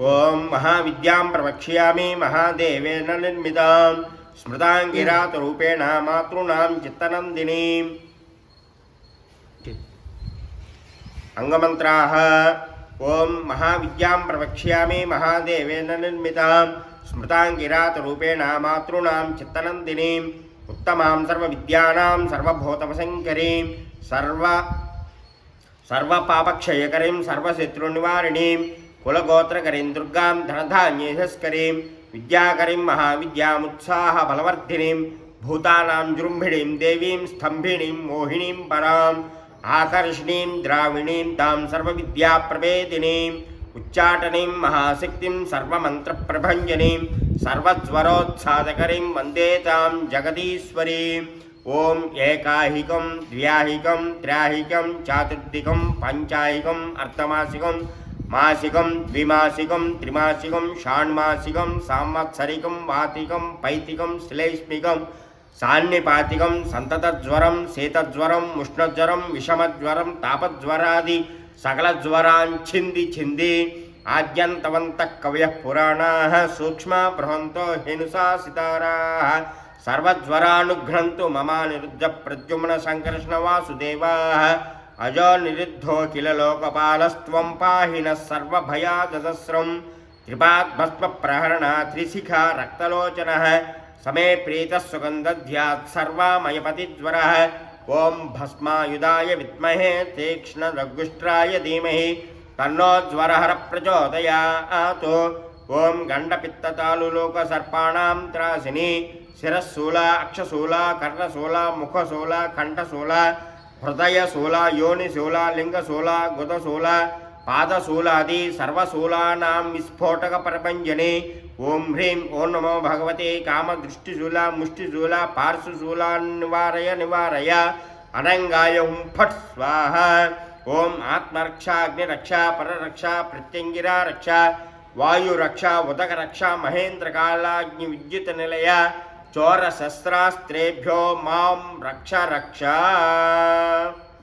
ఓం మహావిద్యాం ప్రవక్ష్యామి మహాదేవేన నిర్మితాం. స్మృతాంగిరాతరూపేణ మాతృణాం చిత్తనందిని. అంగమంత్రాः. ఓం మహావిద్యాం ప్రవక్ష్యామి మహాదేవేన నిర్మితాం. స్మృతాంగిరాతరూపేణ మాతృణాం చిత్తనందిని. ఉత్తమాం సర్వవిద్యానాం సర్వభూతవశంకరీం. సర్వ సర్వపాపక్షయకరీం సర్వశత్రునివారిణీం. కులగోత్రకరీం దుర్గాం ధనధాన్యేశస్కరీం విద్యాకరీం మహావిద్యాముత్సాహ బలవర్ధినీం భూతానాం జృంభిణీం దేవీం స్తంభిణీం మోహినీం పరాం ఆకర్షణీం ద్రావిణీం తాం సర్వవిద్యాప్రవేదినీం ఉచ్చాటనీం మహాశక్తిం సర్వమంత్రప్రభంజనీం సర్వజ్వరోత్సాదకరీం వందే తాం జగదీశ్వరీం ఓం ఏకాహికం ద్వ్యాహికం త్రాహికం చాతుర్థికం పంచాహికం అర్ధమాసికం మాసికం ద్విమాసికం త్రిమాసికం షాణ్మాసికం సాంవత్సరికం వాతికం పైతికం శ్లేష్మికం సాన్నిపాతికం సంతతజ్వరం శీతజ్వరం ఉష్ణజ్వరం విషమజ్వరం తాపజ్వరాది సకలజ్వరాంఛింది ఛింది ఆద్యంతవంత కవయ పురాణా సూక్ష్మ బృహంతో హినుసా సితారా సర్వజ్వరానుఘ్నంతు మమా నిరుద్ధ ప్రద్యుమ్న సంకర్షణ వాసుదేవా అజో నిరుద్ధో కిల లోకపాలస్త్వం పాహిన సర్వభయాదస్రం త్రిపాద్భస్మ ప్రహరణ త్రిశిఖ రక్తలోచన సమే ప్రీత సుగంధ్యాత్ సర్వామయపతిజ్వర ఓం భస్మాయుధాయ విద్మహే తీక్ష్ణ రఘుష్ట్రాయ ధీమహి తన్నోజ్వరహర ప్రచోదయాత్ ఓం గండపిత్తతాలులోక సర్పాణాం త్రాసిని శిరశూల అక్షశూల కర్ణశూల ముఖశూల కంఠశూల హృదయ శూల యోని హృదయశూల యోనిశూల లింగశూల గుదశూల పాదశూలాది సర్వశూలానాం విస్ఫోటక ప్రపంజని. ఓం హ్రీం ఓం నమో భగవతే కామదృష్టిశూల ముష్టిశూల పార్శ్వశూల నివారయ నివారయ అనంగాయ హుం ఫట్ స్వాహ. ఓం ఆత్మరక్ష అగ్నిరక్ష పరరక్ష ప్రత్యంగిరా రక్ష వాయురక్ష ఉదకరక్ష మహేంద్రకాళాగ్ని విద్యుత్ నిలయ చోర శస్త్రాస్త్రేభ్యో మాం రక్ష రక్ష